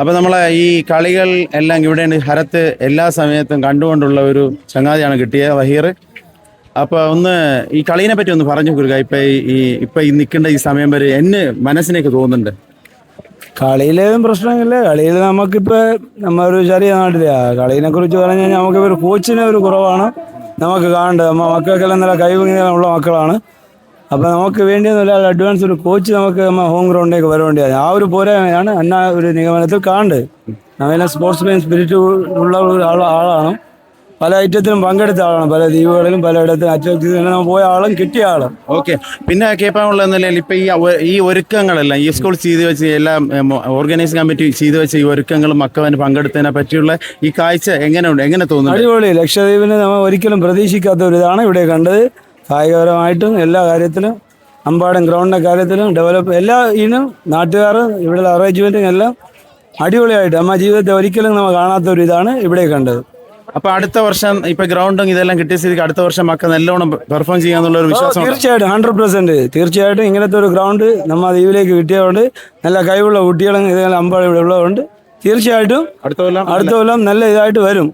അപ്പോൾ നമ്മളെ ഈ കളികൾ എല്ലാം ഇവിടെ ഹരത്ത് എല്ലാ സമയത്തും കണ്ടുകൊണ്ടുള്ള ഒരു ചങ്ങാതിയാണ് കിട്ടിയത് വഹീർ. അപ്പോൾ ഒന്ന് ഈ കളീനെ പറ്റി ഒന്ന് പറഞ്ഞു കൊടുക്കുക. ഇപ്പം ഈ ഇപ്പം ഈ നിൽക്കേണ്ട ഈ സമയം വരെ എന്നെ മനസ്സിനൊക്കെ തോന്നുന്നുണ്ട്. കളിയിലേതും പ്രശ്നമില്ല. കളിയിൽ നമുക്കിപ്പോൾ നമ്മളൊരു ചെറിയ നാട്ടിലെ കളീനെ കുറിച്ച് പറഞ്ഞു കഴിഞ്ഞാൽ നമുക്ക് ഒരു കോച്ചിനെ ഒരു കുറവാണ്. നമുക്ക് കാണേണ്ടത് നമ്മൾ മക്കൾക്കെല്ലാം നല്ല കഴിവുള്ള മക്കളാണ്. അപ്പോൾ നമുക്ക് വേണ്ടിയെന്നല്ല അഡ്വാൻസ് ഒരു കോച്ച് നമുക്ക് നമ്മൾ ഹോം ഗ്രൗണ്ടിലേക്ക് വരേണ്ടതാണ് ആ ഒരു പോരായ്മയാണ് അന്ന ഒരു നിഗമനത്തിൽ കാണേണ്ടത് സ്പോർട്സ് സ്പോർട്സ്മാൻ സ്പിരിറ്റ് ഉള്ള ഒരു ആളാണ്. പല ഐറ്റത്തിലും പങ്കെടുത്ത ആളാണ്. പല ദ്വീപുകളിലും പലയിടത്തും അറ്റം പോയ ആളും കിട്ടിയ ആളും. ഓക്കെ. പിന്നെ കേൾപ്പാനുള്ള നിലയിൽ ഇപ്പൊ ഈ ഈ ഒരുക്കങ്ങളെല്ലാം ഈ സ്കൂൾ ചെയ്തു വെച്ച് എല്ലാം ഓർഗനൈസ് കമ്മിറ്റി ചെയ്തു വെച്ച ഈ ഒരുക്കങ്ങളും മക്കവന് പങ്കെടുത്തതിനെ പറ്റിയുള്ള ഈ കാഴ്ച എങ്ങനെയുണ്ട്? എങ്ങനെ തോന്നുന്നു അടിപൊളി. ലക്ഷദ്വീപിന് നമ്മൾ ഒരിക്കലും പ്രതീക്ഷിക്കാത്ത ഒരു ഇതാണ് ഇവിടെ കണ്ടത്. കായികപരമായിട്ടും എല്ലാ കാര്യത്തിലും അമ്പാടും ഗ്രൗണ്ടിന്റെ കാര്യത്തിലും ഡെവലപ്പ് എല്ലാ ഇനും നാട്ടുകാർ ഇവിടെ അറേഞ്ച്മെന്റും എല്ലാം അടിപൊളിയായിട്ട് നമ്മ ജീവിതത്തെ ഒരിക്കലും നമ്മൾ കാണാത്ത ഒരു ഇതാണ് ഇവിടെ കണ്ടത്. അപ്പൊ അടുത്ത വർഷം ഇപ്പൊ ഗ്രൗണ്ടും ഇതെല്ലാം കിട്ടിയ സ്ഥിതിക്ക് അടുത്ത വർഷം മക്കൾ നല്ലോണം പെർഫോം ചെയ്യാന്നുള്ള ഒരു വിശ്വാസം തീർച്ചയായിട്ടും ഹൺഡ്രഡ് പെർസെന്റ് തീർച്ചയായിട്ടും ഇങ്ങനത്തെ ഒരു ഗ്രൗണ്ട് നമ്മ ദ്വീപിലേക്ക് കിട്ടിയതുകൊണ്ട് നല്ല കഴിവുള്ള കുട്ടികളും ഇതെല്ലാം അമ്പാട് ഇവിടെ ഉള്ളതുകൊണ്ട് തീർച്ചയായിട്ടും അടുത്ത കൊല്ലം അടുത്ത കൊല്ലം നല്ല ഇതായിട്ട് വരും.